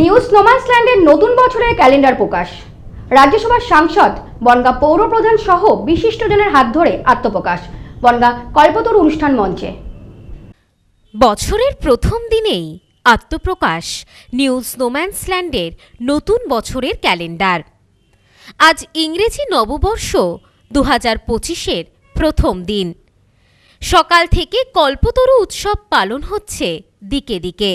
New স্নোম্যান্সল্যান্ডের নতুন বছরের calendar প্রকাশ। রাজ্যসভার সাংসদ বনগা পৌর প্রধান সহ বিশিষ্টজনের হাত ধরে আত্মপ্রকাশ। বনগা কল্পতরু অনুষ্ঠান মঞ্চে। বছরের প্রথম দিনেই আত্মপ্রকাশ নিউ স্নোম্যান্সল্যান্ডের নতুন বছরের ক্যালেন্ডার। আজ ইংরেজি নববর্ষ দু হাজার পঁচিশের প্রথম দিন। সকাল থেকে কল্পতরু উৎসব পালন হচ্ছে দিকে দিকে।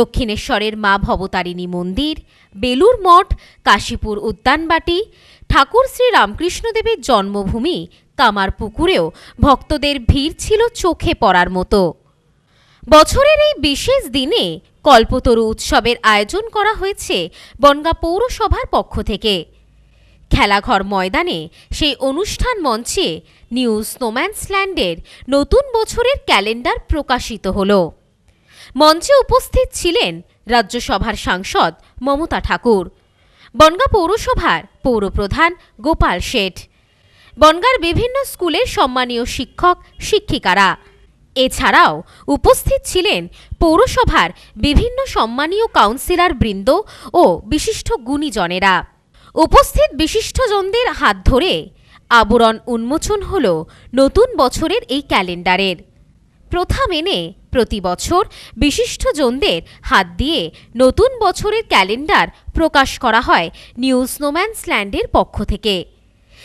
দক্ষিণেশ্বরের মা ভবতারিণী মন্দির বেলুর মঠ, কাশীপুর উদ্যানবাটি, ঠাকুর শ্রী রামকৃষ্ণদেবের জন্মভূমি কামারপুকুরেও ভক্তদের ভিড় ছিল চোখে পড়ার মতো। বছরের এই বিশেষ দিনে কল্পতরু উৎসবের আয়োজন করা হয়েছে বনগা পৌরসভার পক্ষ থেকে। খেলাঘর ময়দানে সেই অনুষ্ঠান মঞ্চে নিউ স্নোম্যান্সল্যান্ডের নতুন বছরের ক্যালেন্ডার প্রকাশিত হল। মঞ্চে উপস্থিত ছিলেন রাজ্যসভার সাংসদ মমতা ঠাকুর, বনগা পৌরসভার পৌরপ্রধান গোপাল শেঠ, বনগার বিভিন্ন স্কুলের সম্মানীয় শিক্ষক, শিক্ষিকারা। এছাড়াও উপস্থিত ছিলেন পৌরসভার বিভিন্ন সম্মানীয় কাউন্সিলর বৃন্দ ও বিশিষ্ট গুণীজনেরা। উপস্থিত বিশিষ্টজনদের হাত ধরে আবরণ উন্মোচন হল নতুন বছরের এই ক্যালেন্ডারের। প্রথা মেনে প্রতি বছর বিশিষ্টজনদের হাত দিয়ে নতুন বছরের ক্যালেন্ডার প্রকাশ করা হয় নিউ স্নোম্যান্সল্যান্ডের পক্ষ থেকে।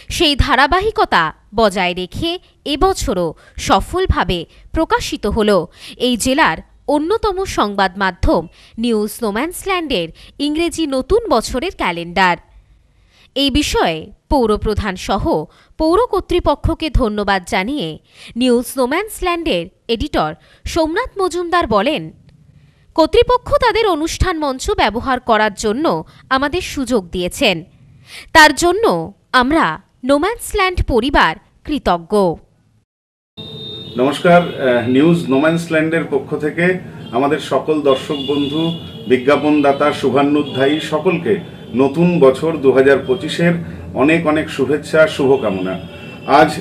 সেই ধারাবাহিকতা বজায় রেখে এবছরও সফলভাবে প্রকাশিত হল। এই জেলার অন্যতম সংবাদ মাধ্যম নিউ স্নোম্যান্সল্যান্ডের ইংরেজি নতুন বছরের ক্যালেন্ডার। এই বিষয়ে পৌরপ্রধান সহ পৌর কর্তৃপক্ষকে ধন্যবাদ জানিয়ে নিউ স্নোম্যান্সল্যান্ডের এডিটর সোমনাথ মজুমদার বলেন, কর্তৃপক্ষ তাদের অনুষ্ঠান মঞ্চ ব্যবহার করার জন্য আমাদের সুযোগ দিয়েছেন। তার জন্য আমরা নোম্যান্সল্যান্ড পরিবার কৃতজ্ঞ। নমস্কার নিউজ নোম্যান্সল্যান্ডের পক্ষ থেকে আমাদের সকল দর্শক বন্ধু, বিজ্ঞাপনদাতা শুভান্নুধ্যায়ী সকলকে নতুন বছর দু হাজার পঁচিশের অনেক অনেক শুভেচ্ছা, শুভকামনা। আজ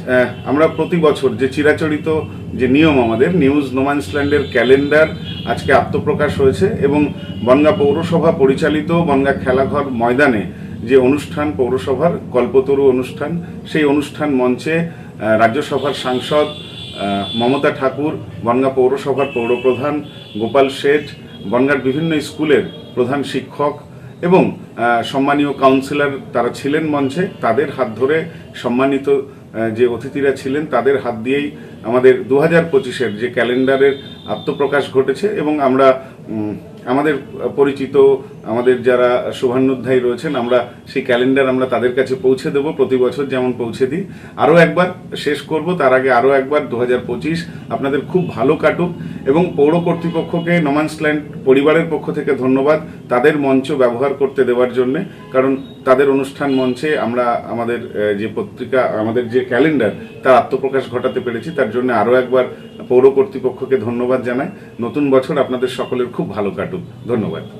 আমরা প্রতি বছর যে চিরাচরিত যে নিয়ম আমাদের, নিউজ নোম্যান্সল্যান্ডের ক্যালেন্ডার আজকে আত্মপ্রকাশ হয়েছে এবং বনগা পৌরসভা পরিচালিত বনগা খেলাঘর ময়দানে যে অনুষ্ঠান, পৌরসভার কল্পতরু অনুষ্ঠান, সেই অনুষ্ঠান মঞ্চে রাজ্যসভার সাংসদ মমতা ঠাকুর, বনগা পৌরসভার পৌরপ্রধান গোপাল শেঠ, বনগার বিভিন্ন স্কুলের প্রধান শিক্ষক এবং সম্মানীয় কাউন্সিলর তারা ছিলেন মঞ্চে, তাদের হাত ধরে সম্মানিত যে অতিথিরা ছিলেন, তাদের হাত দিয়েই আমাদের দু হাজার পঁচিশের যে ক্যালেন্ডারের আত্মপ্রকাশ ঘটেছে এবং আমরা আমাদের পরিচিত আমাদের যারা শুভান্নুধ্যায়ী রয়েছেন, আমরা সেই ক্যালেন্ডার আমরা তাদের কাছে পৌঁছে দেব প্রতি বছর যেমন পৌঁছে দিই। আরও একবার শেষ করব, তার আগে আরও একবার দু হাজার পঁচিশ আপনাদের খুব ভালো কাটুক এবং পৌর কর্তৃপক্ষকে নোম্যান্সল্যান্ড পরিবারের পক্ষ থেকে ধন্যবাদ তাদের মঞ্চ ব্যবহার করতে দেওয়ার জন্য। কারণ তাদের অনুষ্ঠান মঞ্চে আমরা আমাদের যে পত্রিকা, আমাদের যে ক্যালেন্ডার, তার আত্মপ্রকাশ ঘটাতে পেরেছি। তার জন্য আরও একবার পৌর কর্তৃপক্ষকে ধন্যবাদ জানাই। নতুন বছর আপনাদের সকলের খুব ভালো কাটুক। ধন্যবাদ।